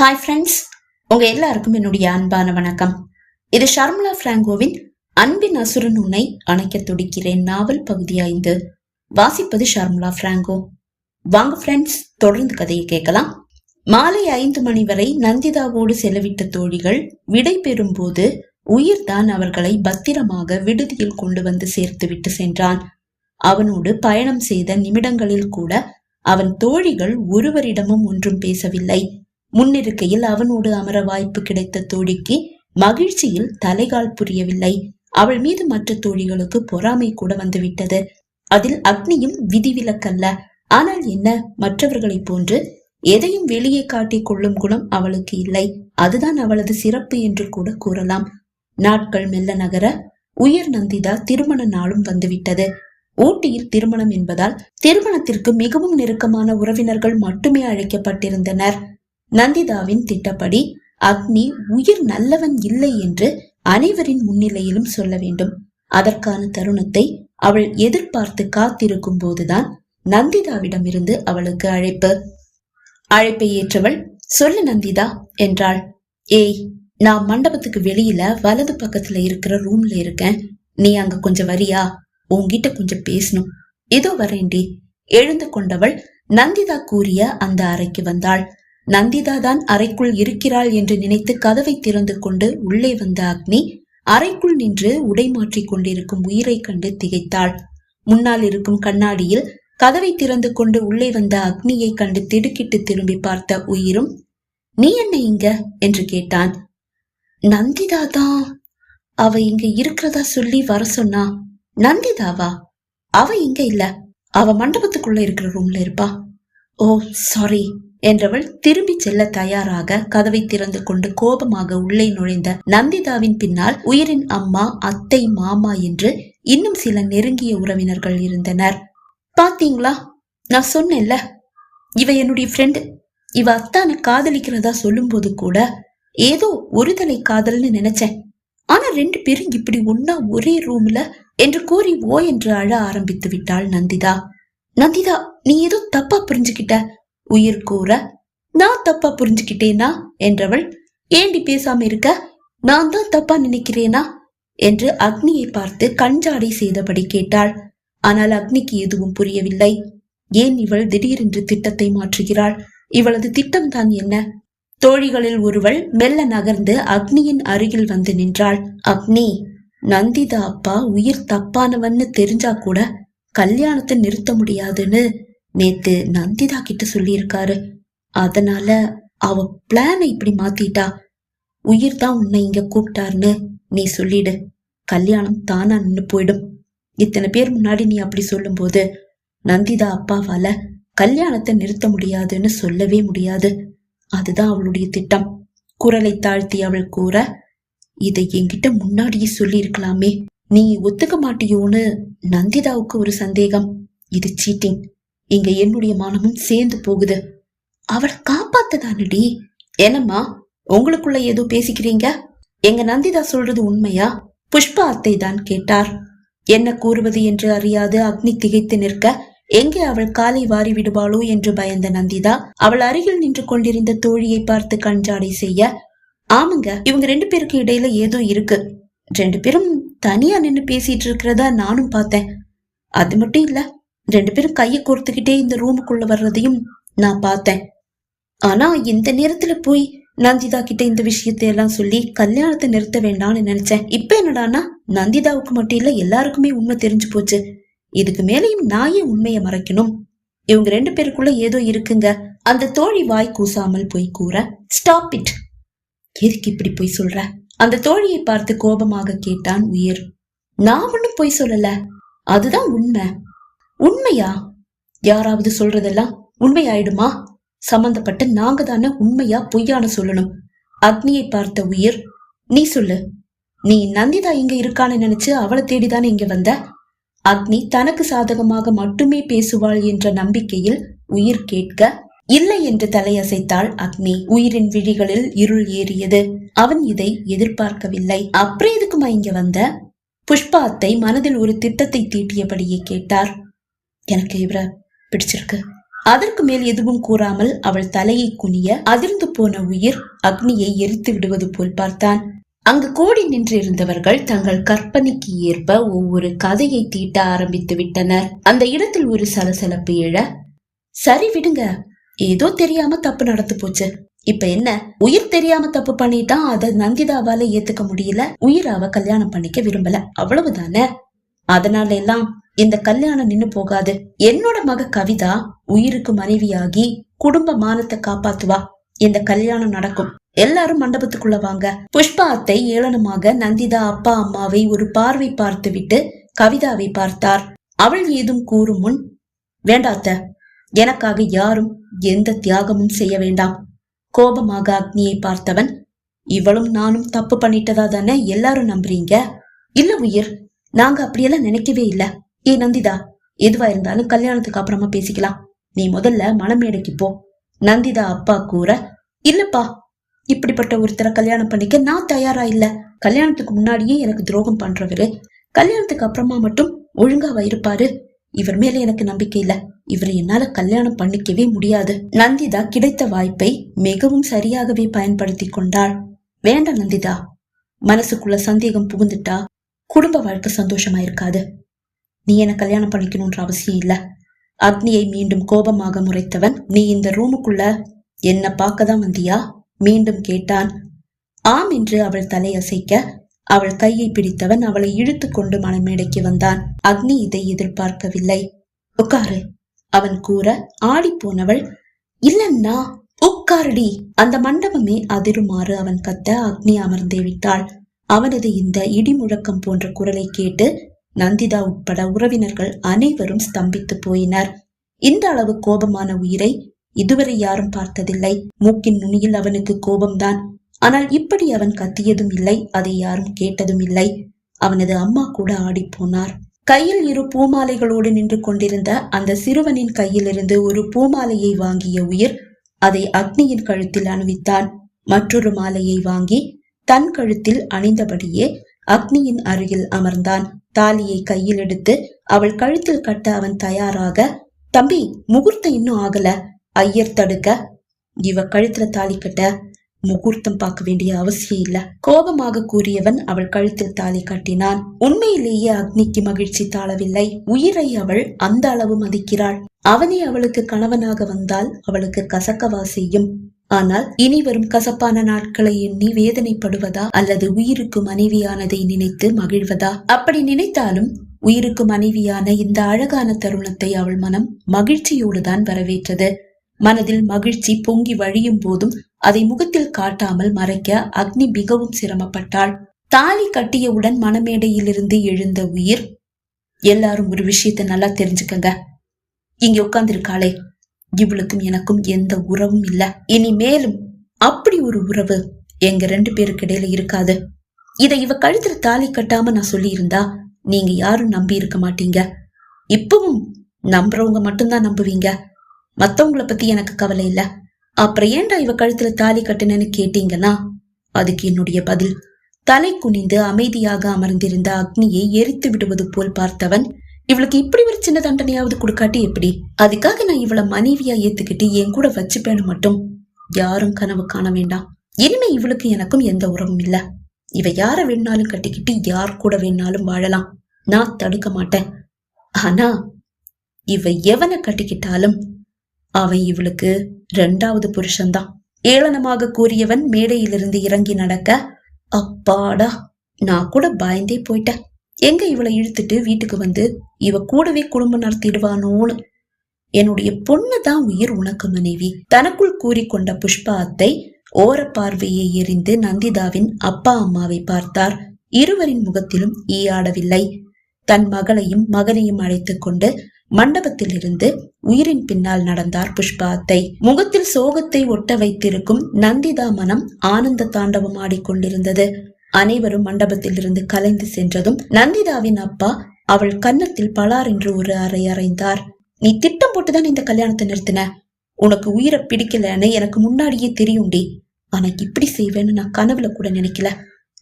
Hi friends உங்க எல்லாருக்கும் என்னுடைய அன்பான வணக்கம். இது ஷர்மிளா பிராங்கோவின் அன்பின் அசுரன் உன்னை அணைக்க துடிக்கிறேன் நாவல் பகுதி ஐந்து. வாசிப்பது ஷர்மிளா பிராங்கோ. வாங்க ஃப்ரெண்ட்ஸ் தொடர்ந்து கதையை கேட்கலாம். மாலை ஐந்து மணி வரை நந்திதாவோடு செலவிட்ட தோழிகள் விடை பெறும் போது உயிர்தான் அவர்களை பத்திரமாக விடுதியில் கொண்டு வந்து சேர்த்துவிட்டு சென்றான். அவனோடு பயணம் செய்த நிமிடங்களில் கூட அவன் தோழிகள் ஒருவரிடமும் ஒன்றும் பேசவில்லை. முன்னிருக்கையில் அவனோடு அமர வாய்ப்பு கிடைத்த தோழிக்கு மகிழ்ச்சியில் தலைகால் புரியவில்லை. அவள் மீது மற்ற தோழிகளுக்கு பொறாமை கூட வந்துவிட்டது. அதில் அக்னியும் விதிவிலக்கல்ல. ஆனால் என்ன? மற்றவர்களைப் போன்று எதையும் வெளியே காட்டிக் கொள்ளும் குணம் அவளுக்கு இல்லை. அதுதான் அவளது சிறப்பு என்று கூட கூறலாம். நாட்கள் மெல்ல நகர உயர் நந்திதா திருமண நாளும் வந்துவிட்டது. ஊட்டியில் திருமணம் என்பதால் திருமணத்திற்கு மிகவும் நெருக்கமான உறவினர்கள் மட்டுமே அழைக்கப்பட்டிருந்தனர். நந்திதாவின் திட்டப்படி அக்னி உயிர் நல்லவன் இல்லை என்று அனைவரின் முன்னிலையிலும் சொல்ல வேண்டும். அதற்கான தருணத்தை அவள் எதிர்பார்த்து காத்திருக்கும் போதுதான் நந்திதாவிடமிருந்து அவளுக்கு அழைப்பு. அழைப்பை ஏற்றவள் சொல்லு நந்திதா என்றாள். ஏய் நான் மண்டபத்துக்கு வெளியில வலது பக்கத்துல இருக்கிற ரூம்ல இருக்கேன். நீ அங்க கொஞ்சம் வரியா? உன்கிட்ட கொஞ்சம் பேசணும். இதோ வரேண்டி எழுந்து கொண்டவள் நந்திதா கூறிய அந்த அறைக்கு வந்தாள். நந்திதா தான் அறைக்குள் இருக்கிறாள் என்று நினைத்து கதவை திறந்து கொண்டு உள்ளே வந்த அக்னி அறைக்குள் நின்று உடை மாற்றிக் கொண்டிருக்கும் உயிரை கண்டு திகைத்தாள். முன்னால் இருக்கும் கண்ணாடியில் கதவை திறந்து கொண்டு உள்ளே வந்த அக்னியை கண்டு திடுக்கிட்டு திரும்பி பார்த்த உயிரும் நீ என்ன இங்க? என்று கேட்டான். நந்திதா தான் அவ இங்க இருக்கிறதா சொல்லி வர சொன்னா நந்திதாவா? அவ இங்க இல்ல. அவ மண்டபத்துக்குள்ள இருக்கிற ரூம்ல இருப்பா. ஓ சாரி என்றவள் திரும்பி செல்ல தயாராக கதவை திறந்து கொண்டு கோபமாக உள்ளே நுழைந்த நந்திதாவின் பின்னால் உயிரின் அம்மா அத்தை மாமா என்று இன்னும் சில நெருங்கிய உறவினர்கள் இருந்தனர். பாத்தீங்களா? நான் சொன்னேன்ல. இவ என்னுடைய ஃப்ரெண்டு இவ அத்தானை காதலிக்கிறதா சொல்லும்போது கூட ஏதோ ஒருதலை காதல்னு நினைச்சேன். ஆனா ரெண்டு பேரும் இப்படி ஒன்னா ஒரே ரூம்ல என்று கூறி ஓ என்று அழ ஆரம்பித்து விட்டாள் நந்திதா. நந்திதா நீ ஏதோ தப்பா புரிஞ்சுக்கிட்ட. உயிர் கூற நான் தப்பா புரிஞ்சுக்கிட்டேனா? என்றவள் ஏண்டி பேசாம இருக்க? நான் தான் தப்பா நினைக்கிறேனா? என்று அக்னியை பார்த்து கஞ்சாடை செய்தபடி கேட்டாள். ஆனால் அக்னிக்கு எதுவும் புரியவில்லை. ஏன் இவள் திடீரென்று திட்டத்தை மாற்றுகிறாள்? இவளது திட்டம் தான் என்ன? தோழிகளில் ஒருவள் மெல்ல நகர்ந்து அக்னியின் அருகில் வந்து நின்றாள். அக்னி நந்திதா அப்பா உயிர் தப்பானவன்னு தெரிஞ்சா கூட கல்யாணத்தை நிறுத்த முடியாதுன்னு நேத்து நந்திதா கிட்ட சொல்லியிருக்காரு. அதனால அவ பிளானை இப்படி மாத்திட்டா. உயிர் தான் உன்னை இங்க கூப்பிட்டாருன்னு நீ சொல்லிடு. கல்யாணம் தானா நின்னு போயிடும். இத்தனை பேர் முன்னாடி நீ அப்படி சொல்லும்போது நந்திதா அப்பாவால கல்யாணத்தை நிறுத்த முடியாதுன்னு சொல்லவே முடியாது. அதுதான் அவளுடைய திட்டம். குரலை தாழ்த்தி அவள் கூற இதை என்கிட்ட முன்னாடியே சொல்லி இருக்கலாமே நீ ஒத்துக்க மாட்டியோன்னு நந்திதாவுக்கு ஒரு சந்தேகம். இது சீட்டிங் இங்க என்னுடைய மானமும் சேர்ந்து போகுது. அவளை காப்பாத்ததானடி? என்னம்மா உங்களுக்குள்ள ஏதோ பேசிக்கிறீங்க? எங்க நந்திதா சொல்றது உண்மையா? புஷ்பா அத்தை தான் கேட்டார். என்ன கூறுவது என்று அறியாது அக்னி திகைத்து நிற்க எங்கே அவள் காலை வாரி விடுவாளோ என்று பயந்த நந்திதா அவள் அருகில் நின்று கொண்டிருந்த தோழியை பார்த்து கஞ்சாடை செய்ய ஆமாங்க இவங்க ரெண்டு பேருக்கு இடையில ஏதோ இருக்கு. ரெண்டு பேரும் தனியா நின்னு பேசிட்டு இருக்கிறதா நானும் பார்த்தேன். அது மட்டும் இல்ல ரெண்டு பேரும் கையை கோர்த்துக்கிட்டே இந்த ரூமுக்குள்ள வர்றதையும் நான் பார்த்தேன். ஆனா இந்த நேரத்துல போய் நந்திதா கிட்ட இந்த விஷயத்தை எல்லாம் சொல்லி கல்யாணத்தை நிறுத்த வேண்டாம்னு நினைச்சேன். இப்ப என்னடானா நந்திதாவுக்கு மட்டும் இல்ல எல்லாருக்குமே உண்மை தெரிஞ்சு போச்சு. இதுக்கு மேலேயும் நான் ஏன் உண்மையை மறைக்கணும்? இவங்க ரெண்டு பேருக்குள்ள ஏதோ இருக்குங்க. அந்த தோழி வாய் கூசாமல் போய் கூற ஸ்டாப் இட் எதுக்கு இப்படி போய் சொல்ற? அந்த தோழியை பார்த்து கோபமாக கேட்டான் உயிர். நான் ஒண்ணும் போய் சொல்லல. அதுதான் உண்மை. உண்மையா? யாராவது சொல்றதெல்லாம் உண்மையாயிடுமா? சம்பந்தப்பட்ட நாங்க தானே உண்மையா பொய்யான சொல்லணும். அக்னியை பார்த்த உயிர் நீ சொல்லு. நீ நந்திதா இங்க இருக்கான்னு நினைச்சு அவளை தேடிதானே இங்க வந்த? அக்னி தனக்கு சாதகமாக மட்டுமே பேசுவாள் என்ற நம்பிக்கையில் உயிர் கேட்க இல்லை என்று தலையசைத்தாள் அக்னி. உயிரின் விழிகளில் இருள் ஏறியது. அவன் இதை எதிர்பார்க்கவில்லை. அப்புறம் எதுக்குமா இங்க வந்த? புஷ்பா அத்தை மனதில் ஒரு திட்டத்தை தீட்டியபடியே கேட்டார். எனக்கு இவரை பிடிச்சிருக்கு. அதற்கு மேல் எதுவும் கூறாமல் அவள் தலையை குனிய அதிர்ந்து போன உயிர் அக்னியை எரித்து விடுவது போல் பார்த்தான். அங்கு கூடி நின்றிருந்தவர்கள் தங்கள் கற்பனைக்கு ஏற்ப ஒவ்வொரு கதையை தீட்ட ஆரம்பித்து விட்டனர். அந்த இடத்தில் ஒரு சலசலப்பு எழ சரி விடுங்க ஏதோ தெரியாம தப்பு நடந்து போச்சு. இப்ப என்ன? உயிர் தெரியாம தப்பு பண்ணிட்டா அத நந்திதாவால ஏத்துக்க முடியல. உயிராவ கல்யாணம் பண்ணிக்க விரும்பல. அவ்வளவுதானே? அதனால எல்லாம் இந்த கல்யாணம் நின்னு போகாது. என்னோட மக கவிதா உயிருக்கு மனைவியாகி குடும்ப மானத்தை காப்பாத்துவா. இந்த கல்யாணம் நடக்கும். எல்லாரும் மண்டபத்துக்குள்ள வாங்க. புஷ்பா அத்தை ஏளனமாக நந்திதா அப்பா அம்மாவை ஒரு பார்வை பார்த்துவிட்டு கவிதாவை பார்த்தார். அவள் ஏதும் கூறும் முன் வேண்டாத்த எனக்காக யாரும் எந்த தியாகமும் செய்ய வேண்டாம். கோபமாக அக்னியை பார்த்தவன் இவளும் நானும் தப்பு பண்ணிட்டதா தானே எல்லாரும் நம்புறீங்க? இல்ல உயிர் நாங்க அப்படியெல்லாம் நினைக்கவே இல்ல. ஏ நந்திதா எதுவா இருந்தாலும் கல்யாணத்துக்கு அப்புறமா பேசிக்கலாம். நீ முதல்ல மணமேடைக்கு போ. நந்திதா அப்பா கூற இல்லப்பா இப்படிப்பட்ட ஒருத்தரை கல்யாணம் பண்ணிக்க நான் தயாரா இல்ல. கல்யாணத்துக்கு முன்னாடியே எனக்கு துரோகம் பண்றவரு. கல்யாணத்துக்கு அப்புறமா மட்டும் ஒழுங்காவா இருப்பாரு. இவர் மேல எனக்கு நம்பிக்கை இல்ல. இவரை என்னால கல்யாணம் பண்ணிக்கவே முடியாது. நந்திதா கிடைத்த வாய்ப்பை மிகவும் சரியாகவே பயன்படுத்தி கொண்டாள். வேண்டாம் நந்திதா. மனசுக்குள்ள சந்தேகம் புகுந்துட்டா குடும்ப வாழ்க்கை சந்தோஷமா இருக்காது. நீ என்னை கல்யாணம் பண்ணிக்கணுன்ற அவசியம் இல்ல. அக்னியை மீண்டும் கோபமாக முறைத்தவன் நீ இந்த ரூமுக்குள்ள என்ன பார்க்க தான் வந்தியா? மீண்டும் கேட்டான். ஆம் என்று அவள் தலையசைக்க அவள் கையை பிடித்தவன் அவளை இழுத்து கொண்டு மலைமேடைக்கு வந்தான். அக்னி இதை எதிர்பார்க்கவில்லை. உட்காரு அவன் கூற ஆடி போனவள். இல்லன்னா உட்காருடி. அந்த மண்டபமே அதிருமாறு அவன் கத்த அக்னி அமர்ந்தே விட்டாள். அவனது இந்த இடி முழக்கம் போன்ற குரலை கேட்டு நந்திதா உட்பட உறவினர்கள் அனைவரும் ஸ்தம்பித்து போயினர். இந்த அளவு கோபமான உயிரை இதுவரை யாரும் பார்த்ததில்லை. மூக்கின் நுனியில் அவனுக்கு கோபம்தான். ஆனால் இப்படி அவன் கத்தியதும் இல்லை அதை யாரும் கேட்டதும் இல்லை. அவனது அம்மா கூட ஆடிப்போனார் கையில் இரு பூமாலைகளோடு நின்று கொண்டிருந்த அந்த சிறுவனின் கையிலிருந்து ஒரு பூமாலையை வாங்கிய உயிர் அதை அக்னியின் கழுத்தில் அணிவித்தான். மற்றொரு மாலையை வாங்கி தன் கழுத்தில் அணிந்தபடியே அக்னியின் அருகில் அமர்ந்தான். தாலியை கையில் எடுத்து அவள் கழுத்தில் கட்ட அவன் தயாராக தம்பி முகூர்த்தம் இன்னும் ஆகல. ஐயர் தடுக்க. இவ கழுத்துல தாலி கட்ட முகூர்த்தம் பார்க்க வேண்டிய அவசியம் இல்ல. கோபமாக கூறியவன் அவள் கழுத்தில் தாலி கட்டினான். உண்மையிலேயே அக்னிக்கு மகிழ்ச்சி தாழவில்லை. உயிரை அவள் அந்த அளவு மதிக்கிறாள். அவனே அவளுக்கு கணவனாக வந்தால் அவளுக்கு கசக்கவா செய்யும் ஆனால் இனி வரும் கசப்பான நாட்களை எண்ணி வேதனைப்படுவதா அல்லது உயிருக்கு மனைவியானதை நினைத்து மகிழ்வதா? அப்படி நினைத்தாலும் உயிருக்கு மனைவியான இந்த அழகான தருணத்தை அவள் மனம் மகிழ்ச்சியோடு தான் வரவேற்றது. மனதில் மகிழ்ச்சி பொங்கி வழியும் போதும் அதை முகத்தில் காட்டாமல் மறைக்க அக்னி மிகவும் சிரமப்பட்டாள். தாலி கட்டியவுடன் மணமேடையிலிருந்து எழுந்த உயிர். எல்லாரும் ஒரு விஷயத்தை நல்லா தெரிஞ்சுக்கங்க. இங்க உட்கார்ந்திருக்காளே. இவளுக்கும் எனக்கும் எந்த உறவும் இல்ல. இனி மேலும் அப்படி ஒரு உறவு எங்க ரெண்டு பேருக்கு இடையில இருக்காது. இதை இவ கழுத்துல தாலி கட்டாம நான் சொல்லியிருந்தா நீங்க யாரும் நம்பி இருக்க மாட்டீங்க. இப்பவும் நம்புறவங்க மட்டும்தான் நம்புவீங்க. மத்தவங்கள பத்தி எனக்கு கவலை இல்ல. அப்புறம் ஏண்டா இவ கழுத்துல தாலி கட்டுனேன்னு கேட்டீங்கன்னா அதுக்கு என்னுடைய பதில். தலை குனிந்து அமைதியாக அமர்ந்திருந்த அக்னியை எரித்து விடுவது போல் பார்த்தவன் இவளுக்கு இப்படி ஒரு சின்ன தண்டனையாவது கொடுக்காட்டி எப்படி? அதுக்காக நான் இவள மனைவியா ஏத்துக்கிட்டு என் கூட வச்சுப்பேன்னு மட்டும் யாரும் கனவு காண வேண்டாம். இனிமே இவளுக்கு எனக்கும் எந்த உறவும் இல்ல. இவ யார வேணாலும் கட்டிக்கிட்டு யார் கூட வேணாலும் வாழலாம். நான் தடுக்க மாட்டேன். ஆனா இவ எவனை கட்டிக்கிட்டாலும் அவன் இவளுக்கு ரெண்டாவது புருஷன்தான். ஏளனமாக கூறியவன் மேடையிலிருந்து இறங்கி நடக்க அப்பாடா நான் கூட பயந்தே போயிட்டேன். எங்க இவளை இழுத்துட்டு வீட்டுக்கு வந்து இவ கூடவே குடும்பம் நடத்திடுவானோன்னு? என்னுடைய பொண்ணு தான் உயிர் உனக்கு மனைவி. தனக்குள் கூறிக்கொண்ட புஷ்பா அத்தை ஓர பார்வையை எறிந்து நந்திதாவின் அப்பா அம்மாவை பார்த்தார். இருவரின் முகத்திலும் ஈயாடவில்லை. தன் மகளையும் மகனையும் அழைத்துக் கொண்டு மண்டபத்தில் இருந்து உயிரின் பின்னால் நடந்தார் புஷ்பா அத்தை முகத்தில் சோகத்தை ஒட்ட வைத்திருக்கும் நந்திதா மனம் ஆனந்த தாண்டவம் ஆடிக்கொண்டிருந்தது. அனைவரும் மண்டபத்தில் இருந்து கலைந்து சென்றதும் நந்திதாவின் அப்பா அவள் கன்னத்தில் பலார் என்று ஒரு அறை அறைந்தார். நீ திட்டம் போட்டுதான் இந்த கல்யாணத்தை நிறுத்தின. உனக்கு உயிரை பிடிக்கலன்னு எனக்கு முன்னாடியே தெரியும்டி. ஆனா இப்படி செய்வேன்னு நான் கனவுல கூட நினைக்கல.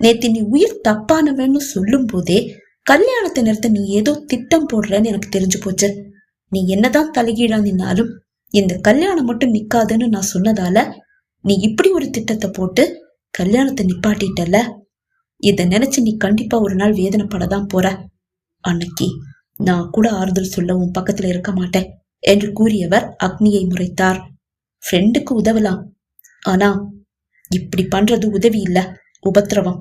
நேத்து நீ உயிர் தப்பானவன்னு சொல்லும் போதே கல்யாணத்தை நிறுத்த நீ ஏதோ திட்டம் போடுறன்னு எனக்கு தெரிஞ்சு போச்சு. நீ என்னதான் தலைகீழா நின்னாலும் இந்த கல்யாணம் மட்டும் நிக்காதுன்னு நான் சொன்னதால நீ இப்படி ஒரு திட்டத்தை போட்டு கல்யாணத்தை நிப்பாட்டிட்டல இத நினைச்சு நீ கண்டிப்பா ஒரு நாள் வேதனைப்பட தான் போற. அன்னைக்கு நான் கூட ஆறுதல் சொல்ல உன் பக்கத்துல இருக்க மாட்டேன் என்று கூறியவர் அக்னியை முறைத்தார். ஃப்ரெண்டுக்கு உதவலாம். ஆனா இப்படி பண்றது உதவி இல்ல உபத்திரவம்.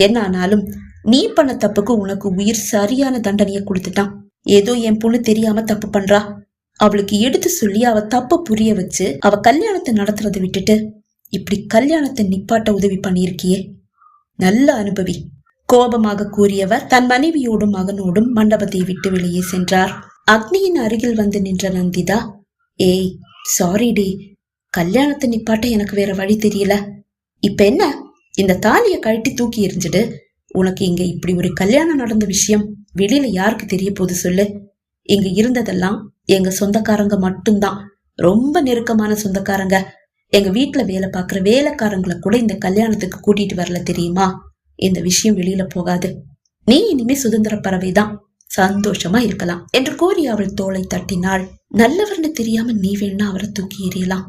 என்ன ஆனாலும் நீ பண்ண தப்புக்கு உனக்கு உயிர் சரியான தண்டனையை கொடுத்துட்டான். ஏதோ என் பொண்ணு தெரியாம தப்பு பண்றா. அவளுக்கு எடுத்து சொல்லி அவ தப்ப புரிய வச்சு அவ கல்யாணத்தை நடத்துறதை விட்டுட்டு இப்படி கல்யாணத்தை நிப்பாட்ட உதவி பண்ணியிருக்கியே. நல்ல அனுபவி. கோபமாக கூறியவர் தன் மனைவியோடும் மகனோடும் மண்டபத்தை விட்டு வெளியே சென்றார். அக்னியின் அருகில் வந்து நின்ற நந்திதா ஏய் சாரி டி கல்யாணத்தை நிப்பாட்ட எனக்கு வேற வழி தெரியல. இப்ப என்ன? இந்த தாலியை கழட்டி தூக்கி எறிஞ்சிடு. உனக்கு இங்க இப்படி ஒரு கல்யாணம் நடந்த விஷயம் வெளியில யாருக்கு தெரிய போது சொல்லு. இங்க இருந்ததெல்லாம் எங்க சொந்தக்காரங்க மட்டும்தான். ரொம்ப நெருக்கமான சொந்தக்காரங்க. எங்க வீட்டில் வேலை பார்க்குற வேலைக்காரங்களை கூட இந்த கல்யாணத்துக்கு கூட்டிட்டு வரல தெரியுமா? இந்த விஷயம் வெளியில போகாது. நீ இனிமே சுதந்திர பறவைதான். சந்தோஷமா இருக்கலாம். என்று கூறி அவள் தோளை தட்டினாள். நல்லவர்னு தெரியாம நீ வேணா அவரை தூக்கி எறியலாம்.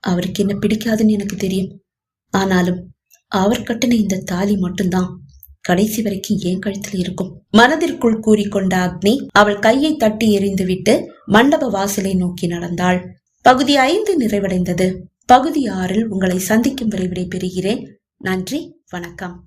அவருக்கு என்ன பிடிக்காதுன்னு எனக்கு தெரியும். ஆனாலும் அவர் கட்டின இந்த தாலி மட்டும்தான் கடைசி வரைக்கும் ஏன் கழுத்தில் இருக்கும். மனதிற்குள் கூறிக்கொண்ட அக்னி அவள் கையை தட்டி எறிந்துவிட்டு மண்டப வாசலை நோக்கி நடந்தாள். பகுதி ஐந்து நிறைவடைந்தது. பகுதி ஆறில் உங்களை சந்திக்கும் வரை விடைபெறுகிறேன். நன்றி வணக்கம்.